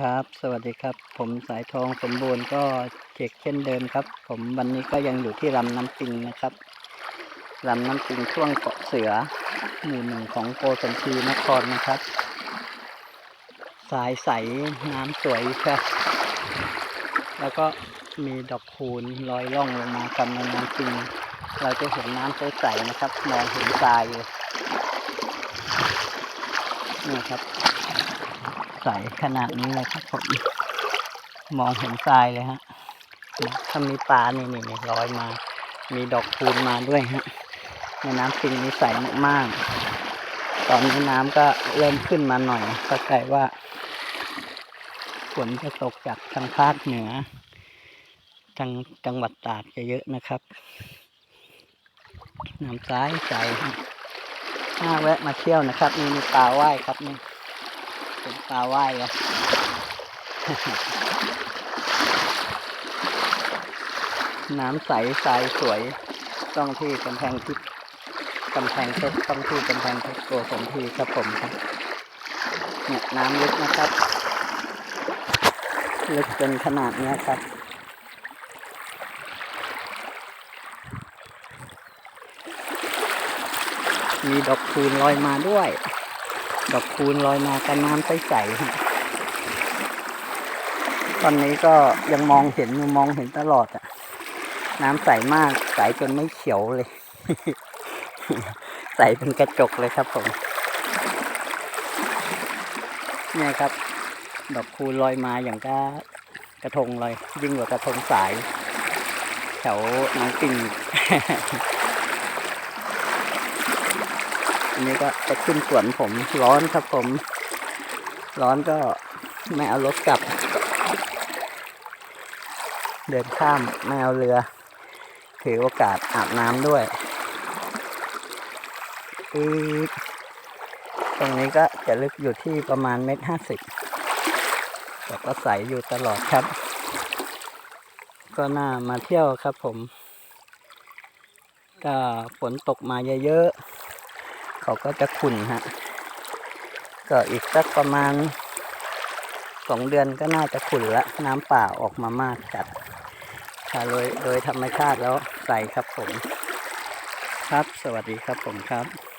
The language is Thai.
ครับ สวัสดีครับ ผมสายทองสมบูรณ์ก็เช็คเช่นเดิมครับ ผมวันนี้ก็ยังอยู่ที่ลำน้ำปิงนะครับลำน้ำปิงช่วงเกาะเสือ หมู่หนึ่งของโกสัมพีนครนะครับ สายใสน้ำสวยครับ แล้วก็มีดอกคูณลอยล่องลงมากับในน้ำปิง เราจะเห็นน้ำใสๆนะครับ มองเห็นทรายเลยนี่ครับ ใสขนาดนี้เลยครับผม มองเห็นทรายเลยฮะถ้ามีปลานี่นี่นี่ลอยมา มีดอกคูณมาด้วยฮะในน้ำปิงนี้ใสมากๆ ตอนนี้น้ำก็เริ่มขึ้นมาหน่อยเข้าใจว่าฝนจะตกจากทางภาคเหนือ ทางจังหวัดตราดจะเยอะนะครับ น้ำใสใสฮะน่าแวะมาเที่ยวนะครับนี่มีปลาว่ายครับนี่ เป็นปลาว่ายเลยน้ำใสทรายสวย ต้องที่กำแพงทิพกำแพงเพชรต้องที่กำแพงเพชรตัวสมทีครับผมครับเนี่ยน้ำลึกนะครับ ลึกเป็นขนาดเนี้ยครับ มีดอกคูณลอยมาด้วย ดอกคูณลอยมากับน้ำใสๆตอนนี้ก็ยังมองเห็นมองเห็นตลอดอะน้ำใสมากใสจนไม่เขียวเลย ใสเป็นกระจกเลยครับผม เนี่ยครับ ดอกคูณลอยมาอย่างก็กระทงลอยยิ่งกว่ากระทงสายแถวน้องปิง อันนี้ก็จะขึ้นสวนผมร้อนครับผม ร้อนก็ไม่เอารถกลับ เดินข้ามไม่เอาเรือ ถือโอกาสอาบน้ำด้วยอืดตรงนี้ก็จะลึกอยู่ที่ประมาณเมตรห้าสิบแต่ก็ใสอยู่ตลอดครับ ก็น่ามาเที่ยวครับผม ก็ฝนตกมาเยอะๆ เขาก็จะขุ่นฮะ ก็อีกสักประมาณสองเดือนก็น่าจะขุ่นละ น้ำป่าออกมามากจัดค่ะโดยโดยธรรมชาติแล้วใสครับผม ครับสวัสดีครับผมครับ